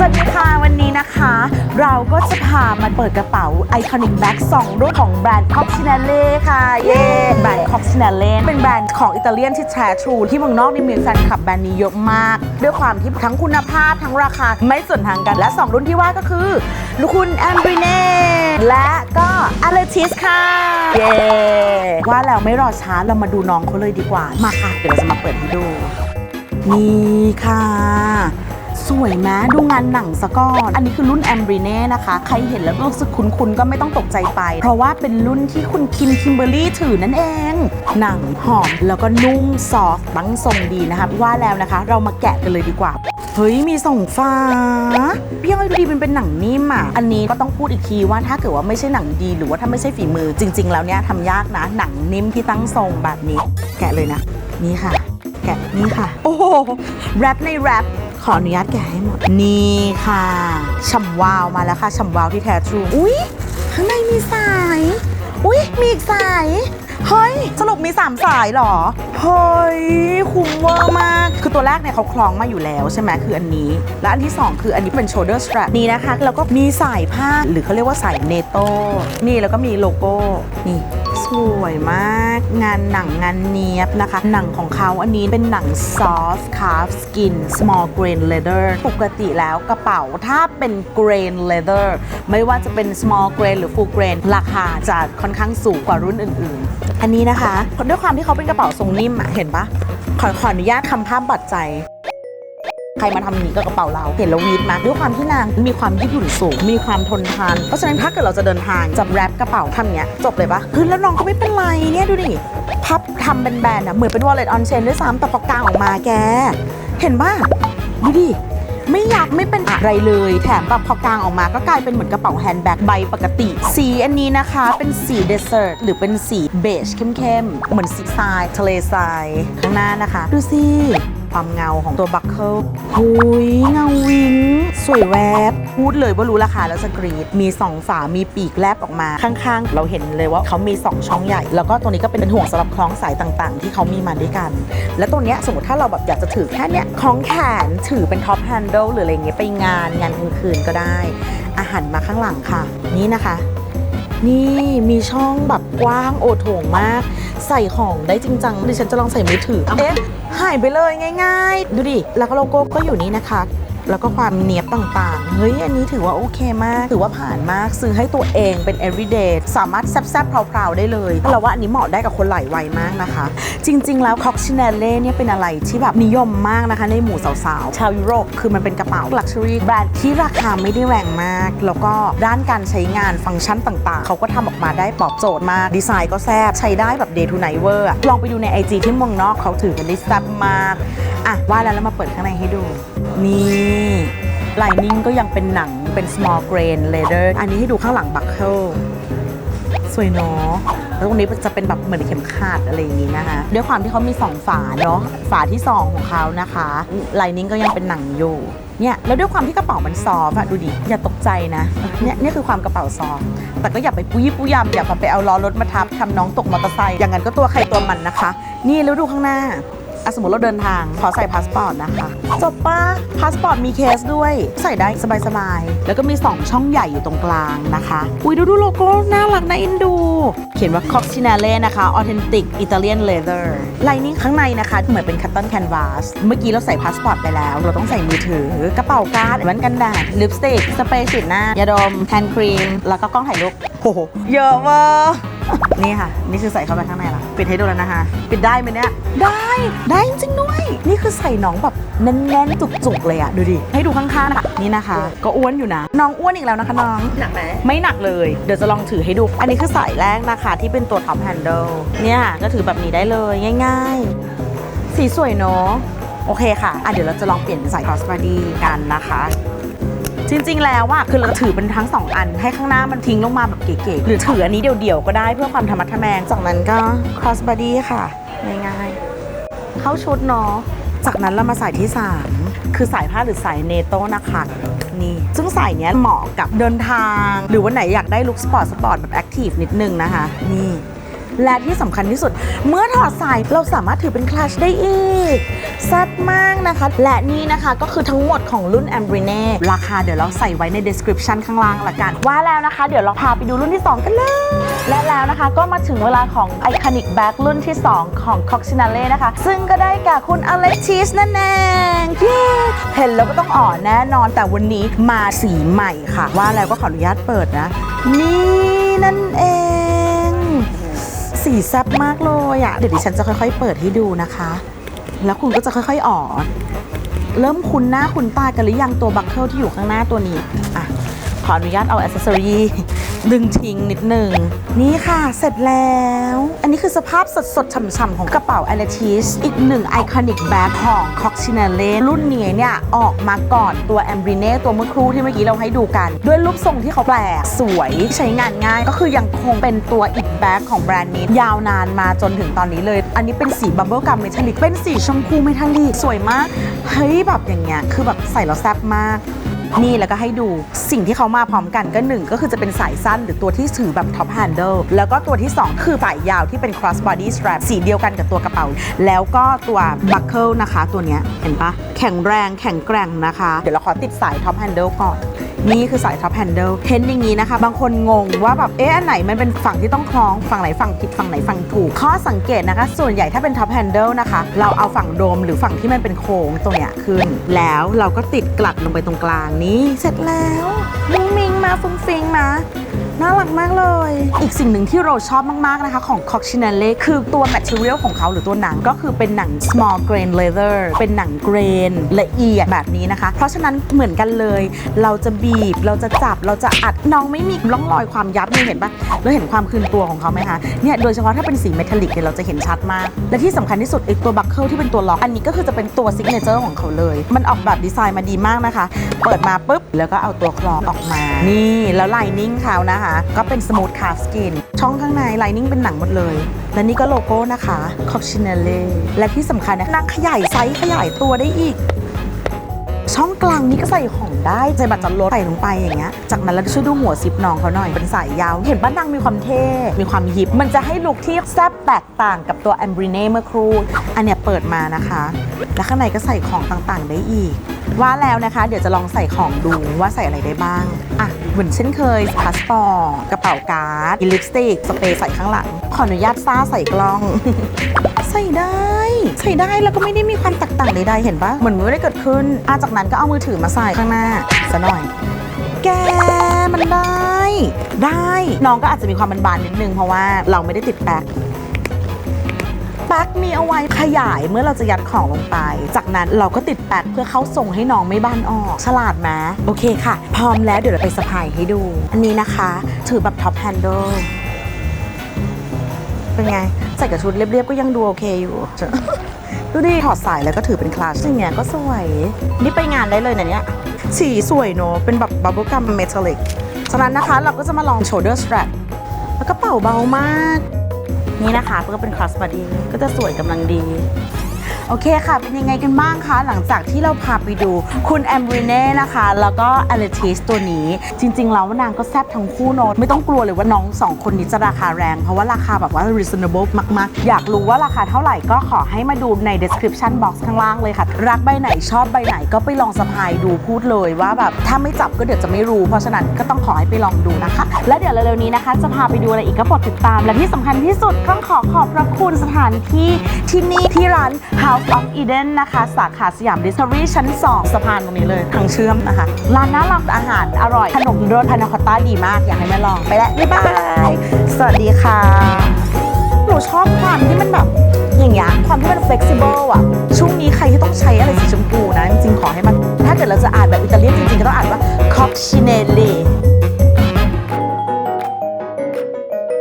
สวัสดีค่ะวันนี้นะคะ เราก็จะพามาเปิดกระเป๋าไอคอนิกแบ็กสองรุ่นของแบรนด์ c o c c i n e l l e ค่ะ เย้แบรนด์ c o c c i n e l l e เป็นแบรนด์ของอิตาเลียนที่แท้ทรู ที่เมืองนอกนี่มีแฟนคลับแบรนด์นี้เยอะมาก ด้วยความที่ทั้งคุณภาพทั้งราคาไม่ส่วนทางกันและ 2 รุ่นที่ว่าก็คือลูกคุณแอมบริเน่และก็อเลทิสค่ะ เย้ว่าแล้วไม่รอช้าเรามาดูน้องเขาเลยดีกว่ามาค่ะเดี๋ยวเราจะมาเปิดให้ดูนี่ค่ะ สวยไหมดูงานหนังสะก่อน อันนี้คือรุ่นแอมบริเน่นะคะ ใครเห็นแล้วรู้สึกคุ้นๆก็ไม่ต้องตกใจไป เพราะว่าเป็นรุ่นที่คุณคิมคิมเบอร์รี่ถือนั่นเอง หนังหอมแล้วก็นุ่มซอฟต์บังทรงดีนะคะ ว่าแล้วนะคะ เรามาแกะกันเลยดีกว่า เฮ้ย มีส่งฟ้าพี่อ้อยดูดีมันเป็นหนังนิ่มอะ อันนี้ก็ต้องพูดอีกทีว่าถ้าเกิดว่าไม่ใช่หนังดีหรือว่าถ้าไม่ใช่ฝีมือ จริง ๆ แล้วเนี่ยทำยากนะ หนังนิ่มที่ตั้งทรงแบบนี้ แกะเลยนะ นี่ค่ะ แกะนี่ค่ะ โอ้โหแรปในแรป ออนุญาตแกะให้หมด นี่ค่ะฉ่ำวาวมาแล้วค่ะฉ่ำวาวที่แท้ทรูอุ๊ยข้างในมีสาย อุ๊ยมีอีกสาย เฮ้ย สรุปมี 3 สายเหรอ เฮ้ย คุ้มเวอร์มาก คือตัวแรกเนี่ยเขาคล้องมาอยู่แล้วใช่ไหมคืออันนี้ และอันที่ 2 คืออันนี้เป็น shoulder strap นี่นะคะ แล้วก็มีสายผ้าหรือเขาเรียกว่าสายเนโตนี่แล้วก็มีโลโก้ นี่ สวยมาก งานหนังงานเนียบนะคะ หนังของเขาอันนี้เป็นหนัง soft calf skin small grain leather ปกติแล้วกระเป๋าถ้าเป็น grain leather ไม่ว่าจะเป็น small grain หรือ full grain ราคาจะค่อนข้างสูงกว่ารุ่นอื่น ๆ อันนี้นะคะด้วยความที่เขาเป็นกระเป๋าทรงนิ่มอะเห็นปะขอขออนุญาตทำภาพบัดใจ ใครมาทำอย่างนี้กับกระเป๋าเราเห็นแล้ววีดมากด้วยความที่นางมีความยืดหยุ่นสูง มีความทนทาน เพราะฉะนั้นถ้าเกิดเราจะเดินทางจะแรปกระเป๋าทำอย่างเงี้ยจบเลยปะคือแล้วน้องก็ไม่เป็นไรเนี่ยดูดิพับทำเป็นแบนด์อะเหมือนเป็น wallet on chain ด้วยซ้ำแต่พอกางออกมาแก เห็นปะดูดิไม่อยับไม่เป็นอะไรเลย แถมแบบพอกางออกมาก็กลายเป็นเหมือนกระเป๋าแฮนด์แบ็กใบปกติ สีอันนี้นะคะเป็นสีเดสเซอร์หรือเป็นสีเบจเข้มๆ เหมือนสีทรายทะเลทรายข้างหน้านะคะ ดูสิ ความเงาของตัวบัคเกิลหุยเงาวิงสวยแวบ พูดเลยว่ารู้ราคาแล้วจะกรีดมี 2 ฝา มีปีกแลบออกมา ข้างๆ เราเห็นเลยว่าเขามี 2 ช่องใหญ่ แล้วก็ตรงนี้ก็เป็นห่วงสำหรับคล้องสายต่างๆ ที่เขามีมาด้วยกัน และตัวเนี้ยสมมติถ้าเราแบบอยากจะถือแค่เนี้ยคล้องแขนถือเป็นท็อปแฮนด์ลหรืออะไรเงี้ยไปงานงานกลางคืนก็ได้ อาหารมาข้างหลังค่ะ นี่นะคะ นี่มีช่องแบบ กว้างโอโถงมาก ใส่ของได้จริงจังดิฉันจะลองใส่มือถือ เอ๊ะ หายไปเลยง่าย ๆ ดูดิ แล้วก็โลโก้ก็อยู่นี่นะคะ แล้วก็ความเนียบต่างๆ เฮ้ย อันนี้ถือว่าโอเคมาก ถือว่าผ่านมาก ซื้อให้ตัวเองเป็น everyday สามารถแซบๆพราๆได้เลยเราว่าอันนี้เหมาะได้กับคนหลายวัยมากนะคะ จริง ๆ แล้ว c o c c i n e l l e เนี่ยเป็นอะไรที่แบบนิยมมากนะคะ ในหมู่สาวๆ ชาวยุโรป คือมันเป็นกระเป๋า luxury แบรนด์ที่ราคาไม่ได้แรงมาก แล้วก็ด้านการใช้งานฟังก์ชันต่างๆ เขาก็ทำออกมาได้ตอบโจทย์มาก ดีไซน์ก็แซ่บใช้ได้แบบ day to night เวอร์ลองไปดูใน IG ที่เมืองนอกเขาถือกันได้แซ่บมากอะว่าแล้วเรามาเปิดข้างในให้ดูนี่ลายนิ่งก็ยังเป็นหนังเป็น small grain leather อันนี้ให้ดูข้างหลัง buckle สวยเนาะแล้วตรงนี้จะเป็นแบบเหมือนเข็มขัดอะไรอย่างนี้นะคะด้วยความที่เขามี 2 ฝาเนาะฝาที่ 2 ของเขานะคะลายนิ่งก็ยังเป็นหนังอยู่เนี่ยแล้วด้วยความที่กระเป๋ามันซอฟอะดูดิอย่าตกใจนะเนี่ยนี่คือความกระเป๋าซอฟแต่ก็อย่าไปปุ้ยปุ้ยยำอย่าไปเอาล้อรถมาทับทำน้องตกมอเตอร์ไซค์อย่างนั้นก็ตัวใครตัวมันนะคะ นี่แล้วดูข้างหน้า อะสมมติเราเดินทาง ขอใส่พาสปอร์ตนะคะ จบปะพาสปอร์ตมีเคสด้วย ใส่ได้สบายๆ แล้วก็มี 2 ช่องใหญ่อยู่ตรงกลางนะคะ อุ้ยดูดูโลโก้น่ารักน่าเอ็นดู เขียนว่า c o c c i n e l l e นะคะ Authentic Italian Leather ลายนี้ข้างในนะคะ เหมือนเป็นคัตตันแคนวาสเมื่อกี้เราใส่พาสปอร์ตไปแล้ว เราต้องใส่มือถือ กระเป๋าการ์ดแว่นกันแดดลิปสติกสเปรย์ฉีดหน้ายาดมแฮนด์ครีมแล้วก็กล้องถ่ายรูปโอ้โหเยอะมากนี่ค่ะ นี่คือใส่เข้าไปข้างในละ ปิดให้ดูแล้วนะคะ ปิดได้ไหมเนี่ย ได้ ได้จริงๆด้วย นี่คือใส่น้องแบบแน่นๆ จุกๆ เลยอะดูดิ ให้ดูข้างๆนะคะนี่นะคะ ก็อ้วนอยู่นะ น้องอ้วนอีกแล้วนะคะน้อง หนักไหมไม่หนักเลย เดี๋ยวจะลองถือให้ดู อันนี้คือสายแรกนะคะ ที่เป็นตัวท็อปแฮนเดิลเนี่ยก็ถือแบบนี้ได้เลยง่าย ๆ สีสวยเนาะ โอเคค่ะอะเดี๋ยวเราจะลองเปลี่ยนเป็นสาย cross body กันนะคะ จริง ๆ แล้วอะคือเราถือเป็นทั้งสองอัน ให้ข้างหน้ามันทิ้งลงมาแบบเก๋ๆหรือถืออันนี้เดี่ยวๆก็ได้เพื่อความธรรมะทแมงจากนั้นก็ cross body ค่ะง่ายๆเข้าชุดเนาะจากนั้นเรามาสายที่ 3 คือสายผ้าหรือสายเนโต้นะคะนี่ ซึ่งสายเนี้ยเหมาะกับเดินทาง หรือวันไหนอยากได้ลุคสปอร์ตสปอร์ตแบบแอคทีฟนิดนึงนะคะ นี่ และที่สำคัญที่สุด เมื่อถอดสายเราสามารถถือเป็นคลัชได้อีกซ่บมากนะคะ และนี่นะคะก็คือทั้งหมดของรุ่น a m b r i n e ราคาเดี๋ยวเราใส่ไว้ใน description ข้างล่างละกัน ว่าแล้วนะคะ เดี๋ยวเราพาไปดูรุ่นที่ 2 กันเลย และแล้วนะคะก็มาถึงเวลาของ Iconic Bag รุ่นที่ 2 ของ c o c c i n a l e นะคะ ซึ่งก็ได้แก่คุณ Alexis นั่นเองเย้เห็นแล้วก็ต้องอ่อนแน่นอนแต่วันนี้มาสีใหม่ค่ะ ว่าแล้วก็ขออนุญาตเปิดนะ นี่นั่นเอง สีแซ่บมากเลยอะเดี๋ยวดิฉันจะค่อยๆ เปิดให้ดูนะคะ แล้วคุณก็จะค่อยๆ อ่อน เริ่มคุ้นหน้าคุ้นตากันหรือยังตัวบัคเคิลที่อยู่ข้างหน้าตัวนี้ อะ ออนุญาตเอาอ c เซสซอรีดึงทิ้งนิดหนึ่ง นี่ค่ะเสร็จแล้ว อันนี้คือสภาพสดๆฉ่ำๆ ของกระเป๋า a l ล t i s อีกหนึ่งไอคอนิกแบ็คของ c o c c i n a l e รุ่นนี้เนี่ย ออกมาก่อนตัว a m b r i n e ตัวเมื่อครู่ที่เมื่อกี้เราให้ดูกัน ด้วยรูปทรงที่เขาแปลก สวยใช้งานง่ายก็คือยังคงเป็นตัวอีกแบ็คของแบรนด์นี้ ยาวนานมาจนถึงตอนนี้เลย อันนี้เป็นสีบับเบิลกัมเมทัลลิกเป็นสีชมพูเมทัลลิกสวยมากเฮ้ยแบบอย่างเงี้ยคือแบบใส่แล้วแซ่บมาก นี่แล้วก็ให้ดูสิ่งที่เขามาพร้อมกันก็หนึ่งก็คือจะเป็นสายสั้นหรือตัวที่ถือแบบ top handle แล้วก็ตัวที่ 2 คือสายยาวที่เป็น cross body strap สีเดียวกันกับตัวกระเป๋า แล้วก็ตัว buckle นะคะ ตัวเนี้ยเห็นปะ แข็งแรงแข็งแกร่งนะคะ เดี๋ยวเราขอติดสาย top handle ก่อน นี่คือสาย top handle เห็นอย่างนี้นะคะ บางคนงงว่าแบบเอ๊ะอันไหนมันเป็นฝั่งที่ต้องคล้องฝั่งไหนฝั่งผิดฝั่งไหนฝั่งถูก ข้อสังเกตนะคะ ส่วนใหญ่ถ้าเป็น top handle นะคะ เราเอาฝั่งโดมหรือฝั่งที่มันเป็นโค้งตรงเนี้ยขึ้น แล้วเราก็ติดกลัดลงไปตรงกลางนี้เสร็จแล้วมุ้งมิงมาฟุ้งฟิงมา น่ารักมากเลย อีกสิ่งหนึ่งที่เราชอบมากๆนะคะของ c o c c i n a l e คือตัว material ของเขาหรือตัวหนังก็คือเป็นหนัง small grain leather เป็นหนังเกรนละเอียดแบบนี้นะคะ เพราะฉะนั้นเหมือนกันเลย เราจะบีบเราจะจับเราจะอัดน้องไม่มีร่องรอยความยับนี่เห็นปะเราเห็นความคืนตัวของเขาไหมคะเนี่ยโดยเฉพาะถ้าเป็นสีเมทัลลิกเนี่ยเราจะเห็นชัดมาก และที่สำคัญที่สุดไอ้ตัวบัคเกิลที่เป็นตัวล็อกอันนี้ก็คือจะเป็นตัวซิกเนเจอร์ของเขาเลย มันออกแบบดีไซน์มาดีมากนะคะ เปิดมาปุ๊บแล้วก็เอาตัวคลองออกมา นี่แล้วไลนิ่งเขานะคะก็เป็นสมูทคา f สกิน ช่องข้างในไลนิ่งเป็นหนังหมดเลย และนี่ก็โลโก้นะคะ c o c c i n a l e และที่สำคัญนะนางขยายไซส์ขยายตัวได้อีก ช่องกลางนี้ก็ใส่ของได้ใจบัตรจัดรถใส่ลงไปอย่างเงี้ย จากนั้นเราช่วยดูหัวซิปน้องเขาหน่อยเป็นสายยาว เห็นบ้านนางมีความเท่ มีความฮิปมันจะให้ลุคที่แซ่บแตกต่างกับตัวแอมบริเน่เมื่อครู่ อันเนี้ยเปิดมานะคะ แล้วข้างในก็ใส่ของต่างๆได้อีกว่าแล้วนะคะ เดี๋ยวจะลองใส่ของดูว่าใส่อะไรได้บ้าง อะ เหมือนเช่นเคยพาสปอร์ตกระเป๋าการ์ดลิปสติก สเปรย์ใส่ข้างหลัง ขออนุญาตซ่าใส่กล้อง ใส่ได้ ใส่ได้แล้วก็ไม่ได้มีความแตกต่างใดๆเห็นปะเหมือนไม่ได้เกิดขึ้นอาจากนั้นก็เอามือถือมาใส่ข้างหน้าซะหน่อย แกมันได้ ได้ น้องก็อาจจะมีความบานๆนิดนึงเพราะว่าเราไม่ได้ติดแป๊ก แป๊กมีเอาไว้ขยายเมื่อเราจะยัดของลงไป จากนั้นเราก็ติดแป๊กเพื่อเข้าทรงให้น้องไม่บานออก ฉลาดไหมโอเคค่ะ พร้อมแล้วเดี๋ยวเราไปสะพายให้ดู อันนี้นะคะ ถือแบบท็อปแฮนด์เป็นไง ใส่กับชุดเรียบๆก็ยังดูโอเคอยู่ดูดิถอดสายแล้วก็ถือเป็นคลาสอย่างเงี้ยก็สวย นี่ไปงานได้เลยนะเนี่ยสีสวยเนอะเป็นแบบบับเบิลกัมเมทัลลิกฉะนั้นนะคะเราก็จะมาลอง shoulder strap แล้วก็เป่าเบามาก นี่นะคะก็เป็นคอสบอดี้ก็จะสวยกำลังดี โอเคค่ะ เป็นยังไงกันบ้างคะ หลังจากที่เราพาไปดูคุณแอมบริเน่นะคะ แล้วก็อเลติสตัวนี้ จริง ๆ แล้วนางก็แซ่บทั้งคู่เนไม่ต้องกลัวเลยว่าน้องสองคนนี้จะราคาแรง เพราะว่าราคาแบบว่า reasonable มากๆ อยากรู้ว่าราคาเท่าไหร่ก็ขอให้มาดูใน description box ข้างล่างเลยค่ะ รักใบไหนชอบใบไหนก็ไปลองสะพายดูพูดเลยว่าแบบถ้าไม่จับก็เดี๋ยวจะไม่รู้ เพราะฉะนั้นก็ต้องขอให้ไปลองดูนะคะ และเดี๋ยวเร็วๆนี้นะคะ จะพาไปดูอะไรอีกก็โปรดติดตาม และที่สำคัญที่สุดต้องขอขอบพระคุณสถานที่ที่นี่ที่ร้าน House of Eden นะคะ สาขาสยาม Discovery ชั้น 2 สะพานตรงนี้เลยทางเชื่อมนะคะ ร้านน่ารักอาหารอร่อย ขนมรสพานาคอตต้าดีมาก อยากให้แมาลองไปแล้วบ๊ายบาย สวัสดีค่ะ หนูชอบความที่มันแบบอย่างเงี้ยความที่มัน flexible อะ ช่วงนี้ใครที่ต้องใช้อะไรสีชมพูนะ จริงๆ ขอให้มัน ถ้าเกิดเราจะอ่านแบบอิตาเลียนจริงๆ ก็ต้องอ่านว่า coccinelle